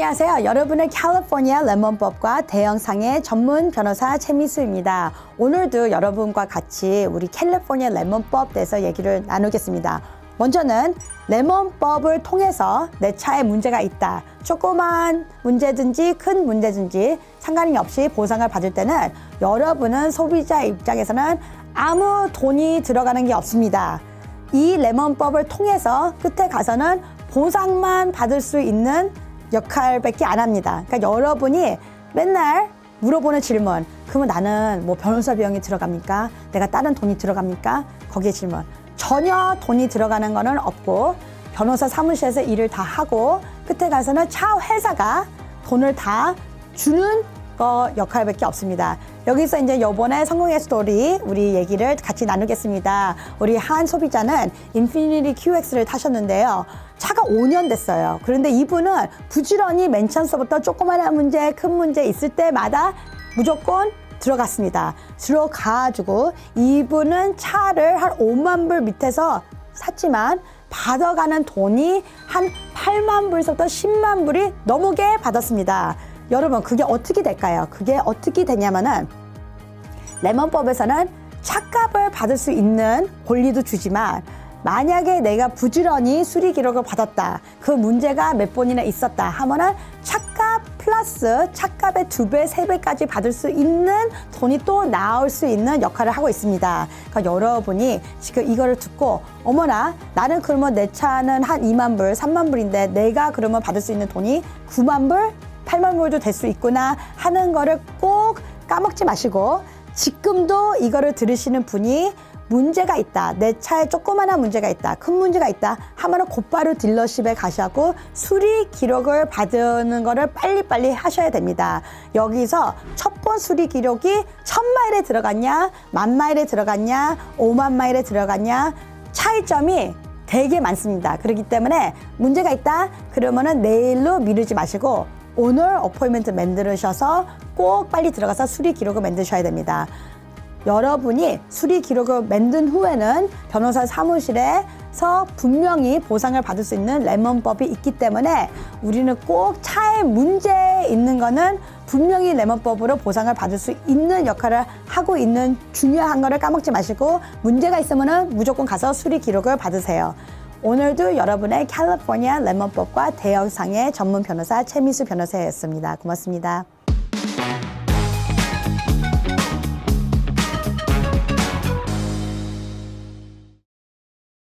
안녕하세요. 여러분의 캘리포니아 레몬법과 대형상의 전문 변호사 최미수입니다. 오늘도 여러분과 같이 우리 캘리포니아 레몬법 대해서 얘기를 나누겠습니다. 먼저는 레몬법을 통해서 내 차에 문제가 있다. 조그만 문제든지 큰 문제든지 상관이 없이 보상을 받을 때는 여러분은 소비자 입장에서는 아무 돈이 들어가는 게 없습니다. 이 레몬법을 통해서 끝에 가서는 보상만 받을 수 있는 역할밖에 안 합니다. 그러니까 여러분이 맨날 물어보는 질문, 그러면 나는 뭐 변호사 비용이 들어갑니까? 내가 다른 돈이 들어갑니까? 거기에 질문. 전혀 돈이 들어가는 거는 없고 변호사 사무실에서 일을 다 하고 끝에 가서는 차 회사가 돈을 다 주는 거 역할밖에 없습니다. 여기서 이제 요번에 성공의 스토리 우리 얘기를 같이 나누겠습니다. 우리 한 소비자는 인피니티 QX를 타셨는데요. 차가 5년 됐어요. 그런데 이분은 부지런히 맨 처음부터 조그마한 문제, 큰 문제 있을 때마다 무조건 들어갔습니다. 들어가가지고 이분은 차를 한 5만 불 밑에서 샀지만 받아가는 돈이 한 8만 불부터 10만 불이 넘게 받았습니다. 여러분 그게 어떻게 될까요? 그게 어떻게 되냐면은 레몬법에서는 차값을 받을 수 있는 권리도 주지만 만약에 내가 부지런히 수리 기록을 받았다. 그 문제가 몇 번이나 있었다 하면은 차값 플러스 차값의 두 배, 세 배까지 받을 수 있는 돈이 또 나올 수 있는 역할을 하고 있습니다. 그러니까 여러분이 지금 이거를 듣고 어머나 나는 그러면 내 차는 한 2만 불, 3만 불인데 내가 그러면 받을 수 있는 돈이 9만 불, 8만 불도 될 수 있구나 하는 거를 꼭 까먹지 마시고 지금도 이거를 들으시는 분이 문제가 있다. 내 차에 조그마한 문제가 있다. 큰 문제가 있다. 하면은 곧바로 딜러십에 가셔고 수리 기록을 받는 거를 빨리빨리 하셔야 됩니다. 여기서 첫 번 수리 기록이 천 마일에 들어갔냐, 만 마일에 들어갔냐, 오만 마일에 들어갔냐 차이점이 되게 많습니다. 그렇기 때문에 문제가 있다. 그러면은 내일로 미루지 마시고 오늘 어포인먼트 만들으셔서 꼭 빨리 들어가서 수리 기록을 만드셔야 됩니다. 여러분이 수리 기록을 만든 후에는 변호사 사무실에서 분명히 보상을 받을 수 있는 레몬법이 있기 때문에 우리는 꼭 차에 문제 있는 거는 분명히 레몬법으로 보상을 받을 수 있는 역할을 하고 있는 중요한 거를 까먹지 마시고 문제가 있으면 무조건 가서 수리 기록을 받으세요. 오늘도 여러분의 캘리포니아 레몬법과 대형상의 전문 변호사 최미수 변호사였습니다. 고맙습니다.